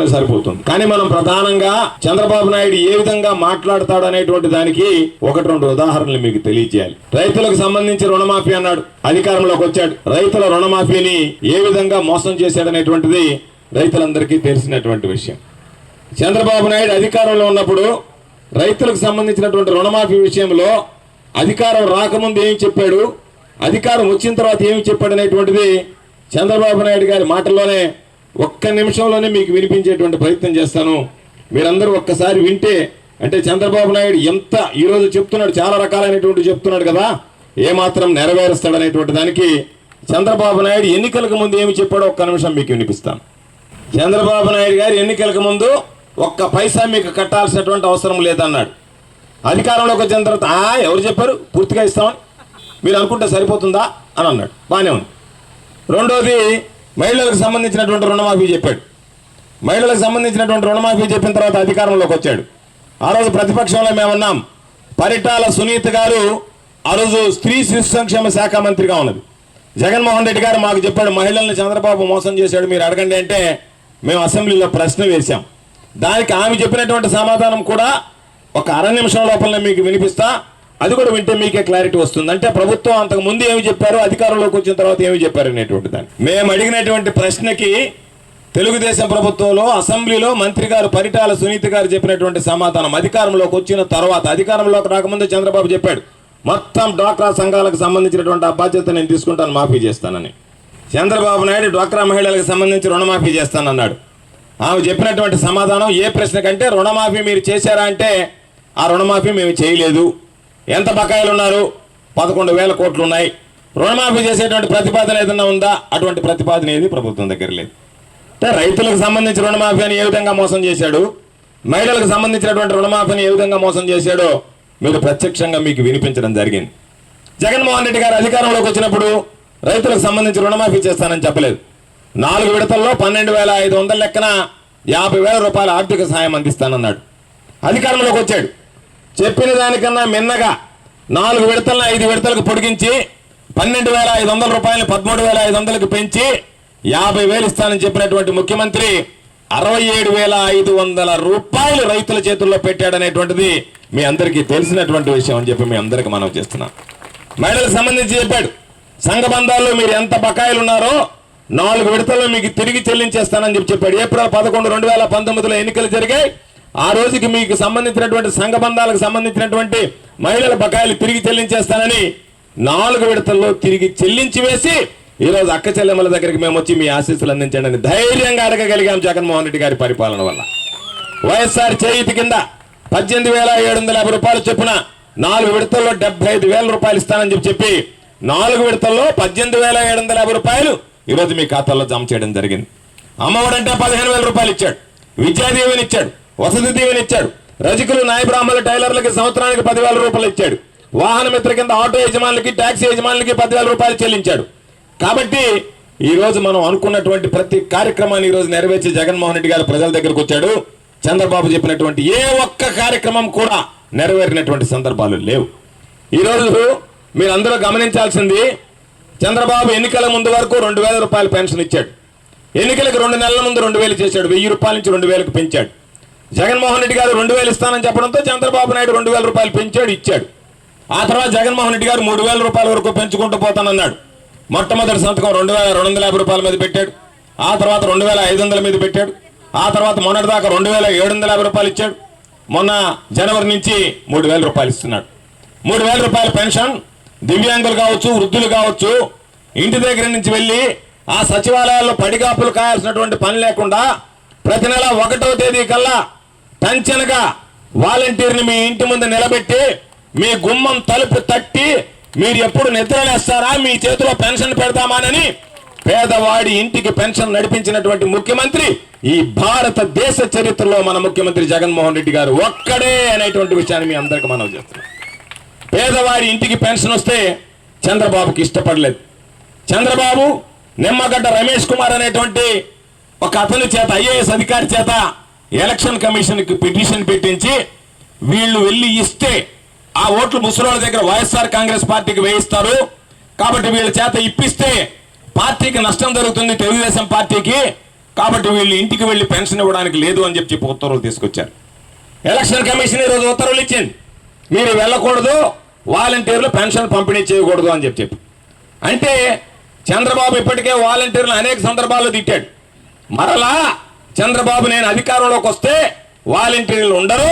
చెప్పుకుంటే సరిపోతుంది. కానీ మనం ప్రధానంగా చంద్రబాబు నాయుడు ఏ విధంగా మాట్లాడతాడు అనేటువంటి దానికి ఒకటి రెండు ఉదాహరణలు మీకు తెలియజేయాలి. రైతులకు సంబంధించి రుణమాఫీ అన్నాడు అధికారంలోకి వచ్చాడు. రైతుల రుణమాఫీని ఏ విధంగా మోసం చేశాడనేటువంటిది రైతులందరికీ తెలిసినటువంటి విషయం. చంద్రబాబు నాయుడు అధికారంలో ఉన్నప్పుడు రైతులకు సంబంధించినటువంటి రుణమాఫీ విషయంలో అధికారం రాకముందు ఏమి చెప్పాడు? అధికారం వచ్చిన తర్వాత ఏమి చెప్పాడు అనేటువంటిది చంద్రబాబు నాయుడు గారి మాటల్లోనే ఒక్క నిమిషంలోనే మీకు వినిపించేటువంటి ప్రయత్నం చేస్తాను. మీరందరూ ఒక్కసారి వింటే అంటే చంద్రబాబు నాయుడు ఎంత ఈరోజు చెప్తున్నాడు చాలా రకాలైనటువంటి చెప్తున్నాడు కదా ఏమాత్రం నెరవేరుస్తాడనేటువంటి దానికి చంద్రబాబు నాయుడు ఎన్నికలకు ముందు ఏమి చెప్పాడో ఒక్క నిమిషం మీకు వినిపిస్తాను. చంద్రబాబు నాయుడు గారు ఎన్నికలకు ముందు ఒక్క పైసా మీకు కట్టాల్సినటువంటి అవసరం లేదన్నాడు. అధికారంలోకి వచ్చిన తర్వాత "ఆ, ఎవరు చెప్పారు? పూర్తిగా ఇస్తామని? మీరు అనుకుంటే సరిపోతుందా? అని అన్నాడు. బాగానే ఉంది. రెండోది మహిళలకు సంబంధించినటువంటి రుణమాఫీ చెప్పాడు. మహిళలకు సంబంధించినటువంటి రుణమాఫీ చెప్పిన తర్వాత అధికారంలోకి వచ్చాడు. ఆ రోజు ప్రతిపక్షంలో మేమున్నాం. పరిటాల సునీత గారు ఆ రోజు స్త్రీ శిశు సంక్షేమ శాఖ మంత్రిగా ఉన్నది. జగన్మోహన్ రెడ్డి గారు మాకు చెప్పాడు మహిళల్ని చంద్రబాబు మోసం చేశాడు మీరు అడగండి అంటే మేము అసెంబ్లీలో ప్రశ్న వేశాం. దానికి ఆమె చెప్పినటువంటి సమాధానం కూడా ఒక అర నిమిషం లోపల మీకు వినిపిస్తా. అది కూడా వింటే మీకే క్లారిటీ వస్తుంది. అంటే ప్రభుత్వం అంతకు ముందు ఏమి చెప్పారు? అధికారంలోకి వచ్చిన తర్వాత ఏమి చెప్పారు అనేటువంటి దాన్ని. మేము అడిగినటువంటి ప్రశ్నకి తెలుగుదేశం ప్రభుత్వంలో అసెంబ్లీలో మంత్రి గారు పరిటాల సునీత గారు చెప్పినటువంటి సమాధానం అధికారంలోకి వచ్చిన తర్వాత అధికారంలోకి రాకముందు చంద్రబాబు చెప్పాడు మొత్తం డ్వాక్రా సంఘాలకు సంబంధించినటువంటి ఆ బాధ్యత నేను తీసుకుంటాను మాఫీ చేస్తానని. చంద్రబాబు నాయుడు డ్వాక్రా మహిళలకు సంబంధించి రుణమాఫీ చేస్తానన్నాడు. ఆమె చెప్పినటువంటి సమాధానం ఏ ప్రశ్న కంటే రుణమాఫీ మీరు చేశారా? అంటే ఆ రుణమాఫీ మేము చేయలేదు. ఎంత బకాయిలు ఉన్నారు పదకొండు వేల కోట్లు ఉన్నాయి రుణమాఫీ చేసేటువంటి ప్రతిపాదన ఏదైనా ఉందా? అటువంటి ప్రతిపాదన ఏది ప్రభుత్వం దగ్గర లేదు. అంటే రైతులకు సంబంధించి రుణమాఫీ అని ఏ విధంగా మోసం చేశాడు? మహిళలకు సంబంధించినటువంటి రుణమాఫీని ఏ విధంగా మోసం చేశాడో మీరు ప్రత్యక్షంగా మీకు వినిపించడం జరిగింది. జగన్మోహన్ రెడ్డి గారు అధికారంలోకి వచ్చినప్పుడు రైతులకు సంబంధించి రుణమాఫీ చేస్తానని చెప్పలేదు. నాలుగు విడతల్లో పన్నెండు వేల ఐదు వందల లెక్కన యాభై వేల రూపాయల ఆర్థిక సహాయం అందిస్తానన్నాడు. అధికారంలోకి వచ్చాడు. చెప్పిన దానికన్నా మిన్నగా నాలుగు విడతలను ఐదు విడతలకు పొడిగించి పన్నెండు వేల ఐదు వందల రూపాయలు పదమూడు వేల ఐదు వందలకు పెంచి యాభై వేలు ఇస్తానని చెప్పినటువంటి ముఖ్యమంత్రి అరవై ఏడు వేల ఐదు వందల రూపాయలు రైతుల చేతుల్లో పెట్టాడనేటువంటిది మీ అందరికీ తెలిసినటువంటి విషయం అని చెప్పి మీ అందరికి మనం చేస్తున్నాం. మహిళలకు సంబంధించి చెప్పాడు సంఘ బంధాల్లో మీరు ఎంత బకాయిలు ఉన్నారో నాలుగు విడతల్లో మీకు తిరిగి చెల్లించేస్తానని చెప్పి చెప్పాడు. ఏప్రిల్ పదకొండు రెండు వేల పంతొమ్మిదిలో ఎన్నికలు జరిగాయి. ఆ రోజుకి మీకు సంబంధించినటువంటి సంఘ బంధాలకు సంబంధించినటువంటి మహిళల బకాయిలు తిరిగి చెల్లించేస్తానని నాలుగు విడతల్లో తిరిగి చెల్లించి వేసి ఈ రోజు అక్క చెల్లెమ్మల దగ్గరికి మేము వచ్చి మీ ఆశీస్సులు అందించండి ధైర్యంగా అడగగలిగాం జగన్మోహన్ రెడ్డి గారి పరిపాలన వల్ల. వైఎస్ఆర్ చేయితి కింద పద్దెనిమిది వేల ఏడు వందల యాభై రూపాయలు చొప్పున నాలుగు విడతల్లో డెబ్బై ఐదు వేల రూపాయలు ఇస్తానని చెప్పి చెప్పి నాలుగు విడతల్లో పద్దెనిమిది వేల ఏడు వందల యాభై రూపాయలు ఈరోజు మీ ఖాతాలో జమ చేయడం జరిగింది. అమ్మఒడంటే పదిహేను వేల రూపాయలు ఇచ్చాడు. విద్యాదీవెని ఇచ్చాడు. వసతి దీవెని ఇచ్చాడు. రజకులు నాయ టైలర్లకి సంవత్సరానికి పదివేల రూపాయలు ఇచ్చాడు. వాహన మిత్ర కింద ఆటో యజమానులకి ట్యాక్సీ యజమానులకి పదివేల రూపాయలు చెల్లించాడు. కాబట్టి ఈ రోజు మనం అనుకున్నటువంటి ప్రతి కార్యక్రమాన్ని ఈ రోజు నెరవేర్చి జగన్మోహన్ రెడ్డి గారు ప్రజల దగ్గరకు వచ్చాడు. చంద్రబాబు చెప్పినటువంటి ఏ ఒక్క కార్యక్రమం కూడా నెరవేరినటువంటి సందర్భాలు లేవు. ఈ రోజు మీరందరూ గమనించాల్సింది చంద్రబాబు ఎన్నికల ముందు వరకు రెండు వేల రూపాయల పెన్షన్ ఇచ్చాడు. ఎన్నికలకు రెండు నెలల ముందు రెండు వేలు చేశాడు. వెయ్యి రూపాయల నుంచి రెండు వేలకు పెంచాడు. జగన్మోహన్ రెడ్డి గారు రెండు వేలు ఇస్తానని చెప్పడంతో చంద్రబాబు నాయుడు రెండు వేల రూపాయలు పెంచాడు ఇచ్చాడు. ఆ తర్వాత జగన్మోహన్ రెడ్డి గారు మూడు వేల రూపాయల వరకు పెంచుకుంటూ పోతానన్నాడు. మొట్టమొదటి సంతకం రెండు వేల రెండు వందల యాభై రూపాయల మీద పెట్టాడు. ఆ తర్వాత రెండు వేల ఐదు వందల మీద పెట్టాడు. ఆ తర్వాత మొన్నటిదాకా రెండు వేల ఏడు వందల యాభై రూపాయలు ఇచ్చాడు. మొన్న జనవరి నుంచి మూడు వేల రూపాయలు ఇస్తున్నాడు. మూడు వేల రూపాయల పెన్షన్ దివ్యాంగులు కావచ్చు వృద్ధులు కావచ్చు ఇంటి దగ్గర నుంచి వెళ్ళి ఆ సచివాలయాల్లో పడిగాపులు కాయాల్సినటువంటి పని లేకుండా ప్రతి నెల ఒకటో తేదీ కల్లా టంచనగా వాలంటీర్ని మీ ఇంటి ముందు నిలబెట్టి మీ గుమ్మం తలుపు తట్టి మీరు ఎప్పుడు నిద్రలేస్తారా? మీ చేతిలో పెన్షన్ పెడతామానని పేదవాడి ఇంటికి పెన్షన్ నడిపించినటువంటి ముఖ్యమంత్రి ఈ భారతదేశ చరిత్రలో మన ముఖ్యమంత్రి జగన్మోహన్ రెడ్డి గారు ఒక్కడే అనేటువంటి విషయాన్ని మీ అందరికి మనం చేస్తున్నాం. పేదవాడి ఇంటికి పెన్షన్ వస్తే చంద్రబాబుకి ఇష్టపడలేదు. చంద్రబాబు నిమ్మగడ్డ రమేష్ కుమార్ అనేటువంటి ఒక అతని చేత ఐఏఎస్ అధికారి చేత ఎలక్షన్ కమిషన్కి పిటిషన్ పెట్టించి వీళ్ళు వెళ్ళి ఇస్తే ఆ ఓట్లు ముసలోళ్ళ దగ్గర వైఎస్ఆర్ కాంగ్రెస్ పార్టీకి వేయిస్తారు. కాబట్టి వీళ్ళ చేత ఇప్పిస్తే పార్టీకి నష్టం జరుగుతుంది తెలుగుదేశం పార్టీకి. కాబట్టి వీళ్ళు ఇంటికి వెళ్ళి పెన్షన్ ఇవ్వడానికి లేదు అని చెప్పి చెప్పి ఉత్తర్వులు తీసుకొచ్చారు. ఎలక్షన్ కమిషన్ ఈరోజు ఉత్తర్వులు ఇచ్చింది. మీరు వెళ్ళకూడదు వాలంటీర్లు పెన్షన్ పంపిణీ చేయకూడదు అని చెప్పి చెప్పి. అంటే చంద్రబాబు ఇప్పటికే వాలంటీర్లు అనేక సందర్భాల్లో తిట్టాడు. మరలా చంద్రబాబు నేను అధికారంలోకి వస్తే వాలంటీర్లు ఉండరు.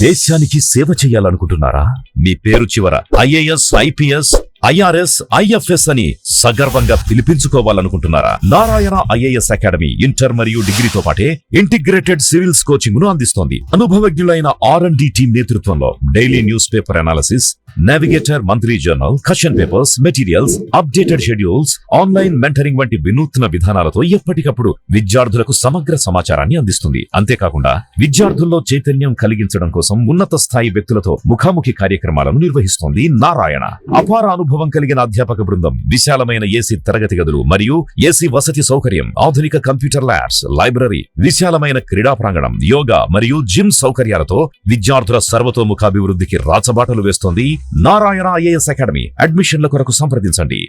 దేశానికి సేవ చేయాలనుకుంటున్నారా? మీ పేరు చివర ఐఏఎస్ ఐపీఎస్ ఐఆర్ఎస్ ఐఎఫ్ఎస్ అని సగర్వంగా పిలిపించుకోవాలనుకుంటున్నారా? నారాయణ ఐఏఎస్ అకాడమీ ఇంటర్ మరియు డిగ్రీతో పాటే ఇంటిగ్రేటెడ్ సివిల్స్ కోచింగ్ను అందిస్తోంది. అనుభవజ్ఞులైన ఆర్ అండ్ డి టీమ్ నేతృత్వంలో daily news paper analysis navigator monthly journal question papers materials updated schedules online mentoring వంటి వినూత్న విధానాలతో ఎప్పటికప్పుడు విద్యార్థులకు సమగ్ర సమాచారాన్ని అందిస్తుంది. అంతేకాకుండా విద్యార్థుల్లో చైతన్యం కలిగించడం కోసం ఉన్నత స్థాయి వ్యక్తులతో ముఖాముఖి కార్యక్రమాలను నిర్వహిస్తోంది నారాయణ. అపార అనుభవం కలిగిన అధ్యాపక బృందం విశాలమైన ఏసీ తరగతి గదులు మరియు ఏసీ వసతి సౌకర్యం ఆధునిక కంప్యూటర్ ల్యాబ్స్ లైబ్రరీ విశాలమైన క్రీడా ప్రాంగణం యోగా మరియు జిమ్ సౌకర్యాలతో విద్యార్థుల సర్వతోముఖాభివృద్ధికి రాచబాటలు వేస్తోంది నారాయణ ఐఏఎస్ అకాడమీ అడ్మిషన్ల కొరకు సంప్రదించండి.